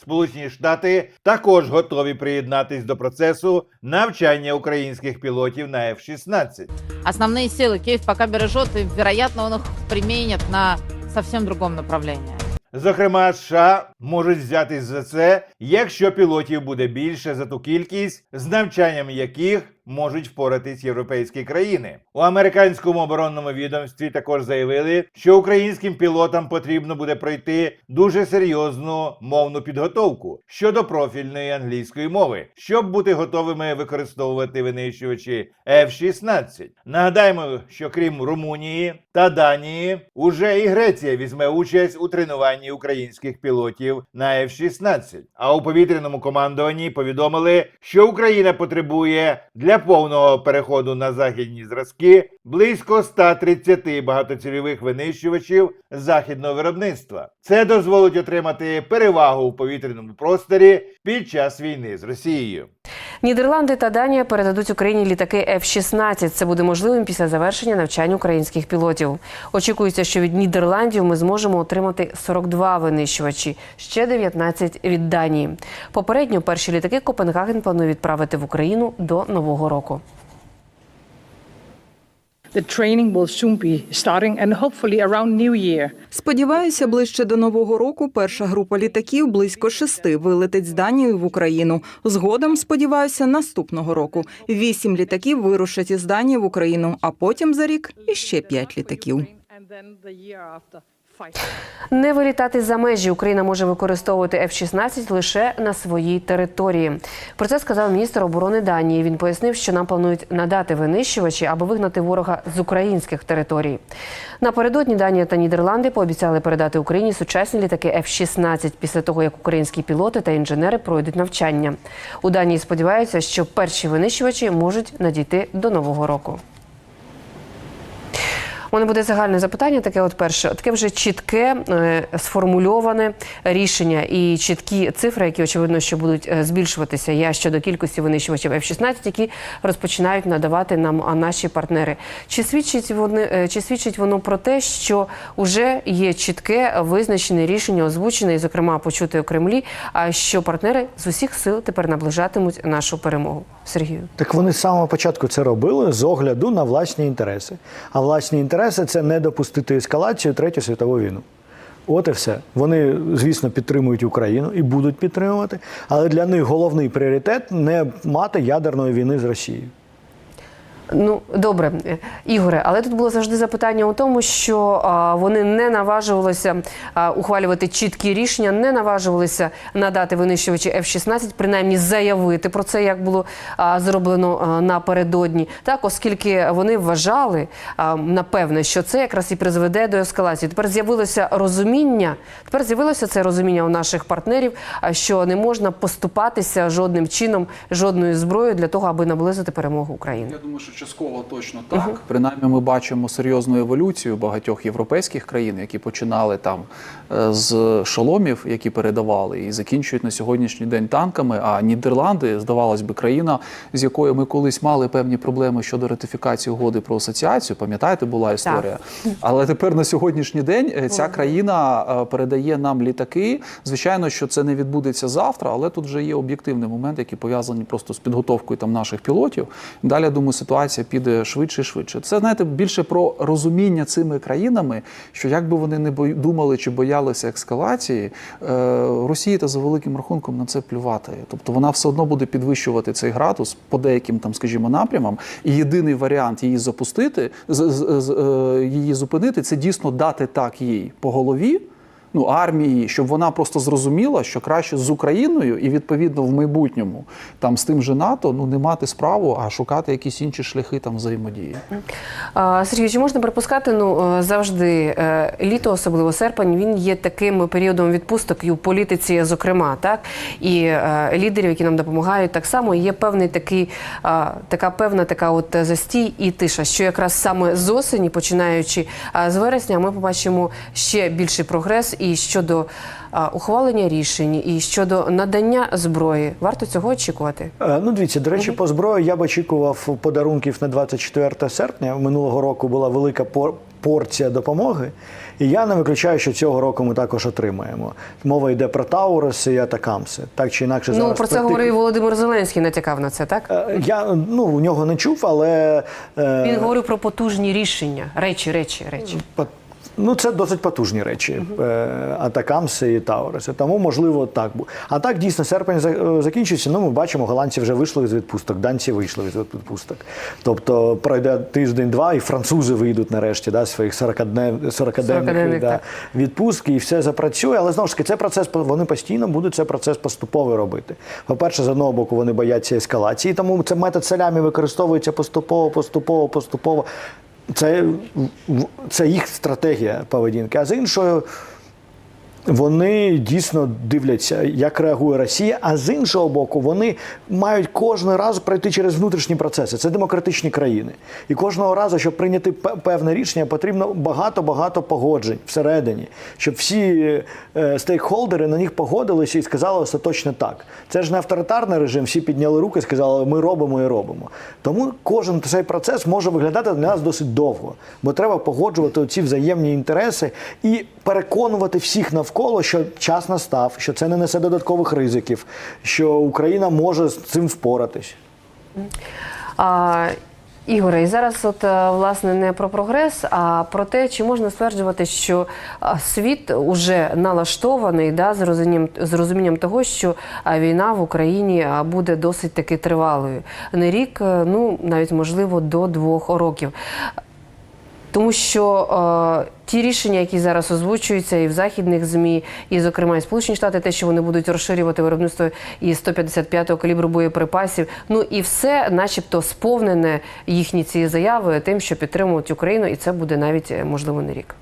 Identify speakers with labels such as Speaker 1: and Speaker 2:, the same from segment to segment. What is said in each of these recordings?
Speaker 1: Сполучені Штати також готові приєднатись до процесу навчання українських пілотів на F-16.
Speaker 2: Основні сили Київ поки бережет, і, вероятно, он примінять на зовсім другому направленні.
Speaker 1: Зокрема, США можуть взятись за це, якщо пілотів буде більше за ту кількість, з навчанням яких можуть впоратись європейські країни. У американському оборонному відомстві також заявили, що українським пілотам потрібно буде пройти дуже серйозну мовну підготовку щодо профільної англійської мови, щоб бути готовими використовувати винищувачі F-16. Нагадаємо, що крім Румунії та Данії, уже і Греція візьме участь у тренуванні українських пілотів на F-16. А у повітряному командуванні повідомили, що Україна потребує для повного переходу на західні зразки близько 130 багатоцільових винищувачів західного виробництва. Це дозволить отримати перевагу в повітряному просторі під час війни з Росією.
Speaker 3: Нідерланди та Данія передадуть Україні літаки F-16. Це буде можливим після завершення навчань українських пілотів. Очікується, що від Нідерландів ми зможемо отримати 42 винищувачі, ще 19 від Данії. Попередньо перші літаки Копенгаген планує відправити в Україну до нового року.
Speaker 4: The training will soon be starting and hopefully around New Year.
Speaker 5: Сподіваюся, ближче до нового року перша група літаків близько шести вилетить з Данії в Україну. Згодом сподіваюся, наступного року вісім літаків вирушать із Данії в Україну, а потім за рік іще п'ять літаків.
Speaker 3: Не вилітати за межі Україна може використовувати F-16 лише на своїй території. Про це сказав міністр оборони Данії. Він пояснив, що нам планують надати винищувачі, аби вигнати ворога з українських територій. Напередодні Данія та Нідерланди пообіцяли передати Україні сучасні літаки F-16 після того, як українські пілоти та інженери пройдуть навчання. У Данії сподіваються, що перші винищувачі можуть надійти до нового року. У мене буде загальне запитання. Таке, от перше, таке вже чітке, е, сформульоване рішення і чіткі цифри, які очевидно, що будуть е, збільшуватися. Я щодо кількості винищувачів F-16, які розпочинають надавати нам наші партнери. Чи свідчить вони е, чи свідчить воно про те, що вже є чітке визначене рішення, озвучене і, зокрема, почуте у Кремлі, а що партнери з усіх сил тепер наближатимуть нашу перемогу? Сергію.
Speaker 6: Так вони з самого початку це робили з огляду на власні інтереси. А власні інтереси це не допустити ескалацію Третю світову війну. От і все. Вони, звісно, підтримують Україну і будуть підтримувати, але для них головний пріоритет не мати ядерної війни з Росією.
Speaker 3: Ну добре, Ігоре, але тут було завжди запитання у тому, що а, вони не наважувалися а, ухвалювати чіткі рішення, не наважувалися надати винищувачі F-16, принаймні заявити про це, як було а, зроблено а, напередодні. Так, оскільки вони вважали а, напевне, що це якраз і призведе до ескалації. Тепер з'явилося розуміння. Тепер з'явилося це розуміння у наших партнерів, а, що не можна поступатися жодним чином, жодною зброєю для того, аби наблизити перемогу України.
Speaker 7: Я думаю, що частково точно так. Принаймні, ми бачимо серйозну еволюцію багатьох європейських країн, які починали там е, з шоломів, які передавали, і закінчують на сьогоднішній день танками. А Нідерланди, здавалось би, країна, з якою ми колись мали певні проблеми щодо ратифікації угоди про асоціацію. Пам'ятаєте, була історія. Але тепер на сьогоднішній день е, ця країна е, передає нам літаки. Звичайно, що це не відбудеться завтра, але тут вже є об'єктивний момент, який пов'язані просто з підготовкою там наших пілотів. Далі я думаю, ситуація піде швидше і швидше. Це знаєте більше про розуміння цими країнами, що як би вони не думали чи боялися ескалації, е, Росії та за великим рахунком на це плювати. Тобто вона все одно буде підвищувати цей градус по деяким там, скажімо, напрямам. І єдиний варіант її запустити, з- е, її зупинити, це дійсно дати так їй по голові. Ну, армії, щоб вона просто зрозуміла, що краще з Україною і відповідно в майбутньому там з тим же НАТО ну не мати справу, а шукати якісь інші шляхи там взаємодії.
Speaker 3: Сергій, чи можна припускати, ну е, завжди е, літо, особливо серпень, він є таким періодом відпусток і у політиці, зокрема, так і е, лідерів, які нам допомагають, так само є певний такий, така певна така от застій і тиша, що якраз саме з осені, починаючи з вересня, ми побачимо ще більший прогрес і щодо ухвалення рішень, і щодо надання зброї. Варто цього очікувати.
Speaker 6: Е, Ну, дивіться, до речі, по зброї я б очікував подарунків на 24 серпня. Минулого року була велика по- порція допомоги. І я не виключаю, що цього року ми також отримаємо. Мова йде про Тауруси і Атакамси. Так чи інакше
Speaker 3: Ну про це
Speaker 6: практик-
Speaker 3: говорив Володимир Зеленський, натякав на це, так?
Speaker 6: Е, Я ну у нього не чув, але е,
Speaker 3: Він говорив про потужні рішення, речі, речі, речі.
Speaker 6: Ну, це досить потужні речі. Е, Атакамси і Тауреси. Тому, можливо, так. А так, дійсно, серпень е, закінчується. Ну, ми бачимо, голландці вже вийшли з відпусток, данці вийшли з відпусток. Тобто пройде тиждень-два, і французи вийдуть нарешті да, своїх 40-днев, 40-денних
Speaker 3: 40-денних,
Speaker 6: да, відпустки, і все запрацює. Але знову ж таки, це процес вони постійно будуть цей процес поступово робити. По-перше, з одного боку, вони бояться ескалації, тому це метод селямі використовується поступово, поступово, поступово. Це, це їх стратегія поведінки. А з іншою, вони дійсно дивляться, як реагує Росія. А з іншого боку, вони мають кожного разу пройти через внутрішні процеси. Це демократичні країни. І кожного разу, щоб прийняти певне рішення, потрібно багато-багато погоджень всередині, щоб всі е, стейкхолдери на них погодилися і сказали остаточно так. Це ж не авторитарний режим, всі підняли руки сказали, ми робимо і робимо. Тому кожен цей процес може виглядати для нас досить довго, бо треба погоджувати ці взаємні інтереси і переконувати всіх навколо, що час настав, що це не несе додаткових ризиків, що Україна може з цим впоратись.
Speaker 3: А, Ігоре, і зараз, от е, власне, не про прогрес, а про те, чи можна стверджувати, що світ уже налаштований да, з розумінням, з розумінням того, що війна в Україні буде досить таки тривалою. Не рік, е, ну навіть можливо до двох років. Тому що е, ті рішення, які зараз озвучуються і в західних змі, і зокрема і Сполучені Штати, те, що вони будуть розширювати виробництво і 155-го калібру боєприпасів, ну і все, начебто, сповнене їхні ці заяви тим, що підтримують Україну, і це буде навіть е, можливо не рік.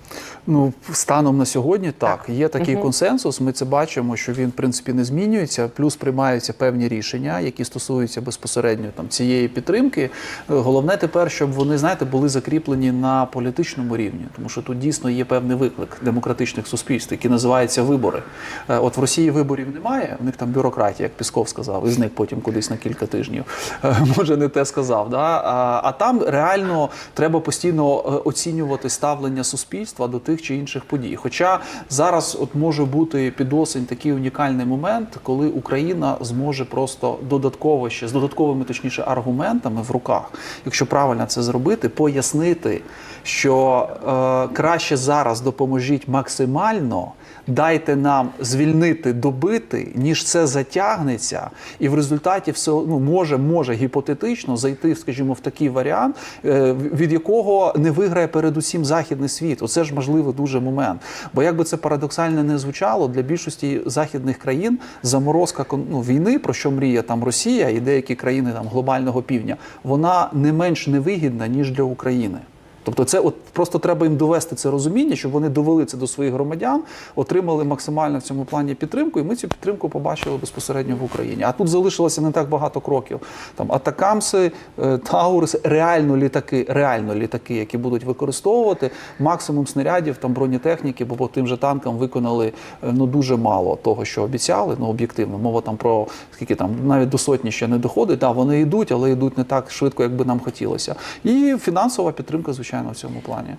Speaker 7: Ну, станом на сьогодні так. Є такий консенсус. Ми це бачимо, що він в принципі не змінюється. Плюс приймаються певні рішення, які стосуються безпосередньо там цієї підтримки. Е, Головне тепер, щоб вони знаєте були закріплені на політичному рівні, тому що тут дійсно є певний виклик демократичних суспільств, який називається вибори. Е, От в Росії виборів немає. У них там бюрократія, як Пісков сказав, і зник потім кудись на кілька тижнів. Е, Може, не те сказав. Да? А, а там реально треба постійно е, оцінювати ставлення суспільства до тих чи інших подій. Хоча зараз от може бути під осень такий унікальний момент, коли Україна зможе просто додатково ще з додатковими, точніше, аргументами в руках, якщо правильно це зробити, пояснити, що е, краще зараз допоможіть максимально. Дайте нам звільнити, добити, ніж це затягнеться, і в результаті все ну, може, може гіпотетично зайти, скажімо, в такий варіант, е, від якого не виграє передусім західний світ. Оце ж можливо дуже момент. Бо як би це парадоксально не звучало, для більшості західних країн заморозка ну, війни, про що мріє там Росія і деякі країни там глобального півдня, вона не менш невигідна ніж для України. Тобто, це от просто треба їм довести це розуміння, щоб вони довели це до своїх громадян, отримали максимально в цьому плані підтримку, і ми цю підтримку побачили безпосередньо в Україні. А тут залишилося не так багато кроків. Там атакамси, е, тауриси, реально літаки, реально літаки, які будуть використовувати максимум снарядів, там бронетехніки, бо по тим же танкам виконали е, ну дуже мало того, що обіцяли. Ну об'єктивно, мова там про скільки там навіть до сотні ще не доходить. Так, вони йдуть, але йдуть не так швидко, як би нам хотілося. І фінансова підтримка, звичайно, в цьому плані.